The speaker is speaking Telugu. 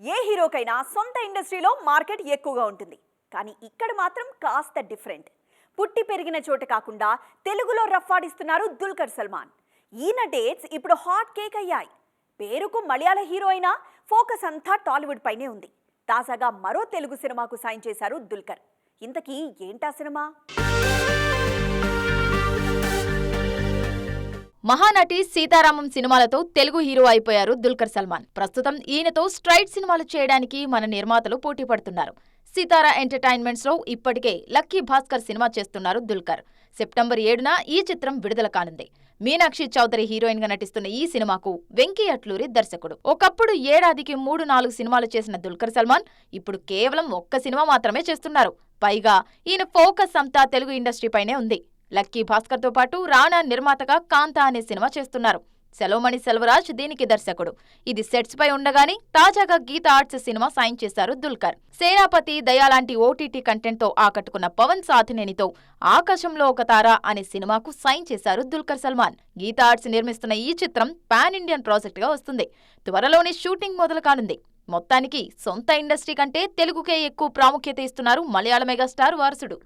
ఏ హీరోకైనా సొంత ఇండస్ట్రీలో మార్కెట్ ఎక్కువగా ఉంటుంది. కానీ ఇక్కడ మాత్రం కాస్త డిఫరెంట్. పుట్టి పెరిగిన చోట కాకుండా తెలుగులో రఫ్ఫాడిస్తున్నారు దుల్కర్ సల్మాన్. ఈయన డేట్స్ ఇప్పుడు హాట్ కేక్ అయ్యాయి. పేరుకు మలయాళ హీరో అయినా ఫోకస్ అంతా టాలీవుడ్ పైనే ఉంది. తాజాగా మరో తెలుగు సినిమాకు సాయం చేశారు దుల్కర్. ఇంతకీ ఏంటా సినిమా? మహానటి సీతారామం సినిమాలతో తెలుగు హీరో అయిపోయారు దుల్కర్ సల్మాన్. ప్రస్తుతం ఈయనతో స్ట్రైట్ సినిమాలు చేయడానికి మన నిర్మాతలు పోటీ పడుతున్నారు. సీతారా ఎంటర్టైన్మెంట్స్లో ఇప్పటికే లక్కీ భాస్కర్ సినిమా చేస్తున్నారు దుల్కర్. సెప్టెంబర్ ఏడున ఈ చిత్రం విడుదల కానుంది. మీనాక్షి చౌదరి హీరోయిన్గా నటిస్తున్న ఈ సినిమాకు వెంకీ అట్లూరి దర్శకుడు. ఒకప్పుడు ఏడాదికి మూడు నాలుగు సినిమాలు చేసిన దుల్కర్ సల్మాన్ ఇప్పుడు కేవలం ఒక్క సినిమా మాత్రమే చేస్తున్నారు. పైగా ఈయన ఫోకస్ అంతా తెలుగు ఇండస్ట్రీపైనే ఉంది. లక్కీ భాస్కర్తో పాటు రాణా నిర్మాతగా కాంతా అనే సినిమా చేస్తున్నారు. సెలవుమణి సెల్వరాజ్ దీనికి దర్శకుడు. ఇది సెట్స్ పై ఉండగానే తాజాగా గీత ఆర్ట్స్ సినిమా సాయం చేశారు దుల్కర్. సేనాపతి దయా లాంటి ఓటీటీ కంటెంట్తో ఆకట్టుకున్న పవన్ సాధినేనితో ఆకాశంలో ఒక తార అనే సినిమాకు సైన్ చేశారు దుల్కర్ సల్మాన్. గీత ఆర్ట్స్ నిర్మిస్తున్న ఈ చిత్రం పాన్ ఇండియన్ ప్రాజెక్ట్గా వస్తుంది. త్వరలోనే షూటింగ్ మొదలు కానుంది. మొత్తానికి సొంత ఇండస్ట్రీ కంటే తెలుగుకే ఎక్కువ ప్రాముఖ్యత ఇస్తున్నారు మలయాళ మెగాస్టార్ వారసుడు.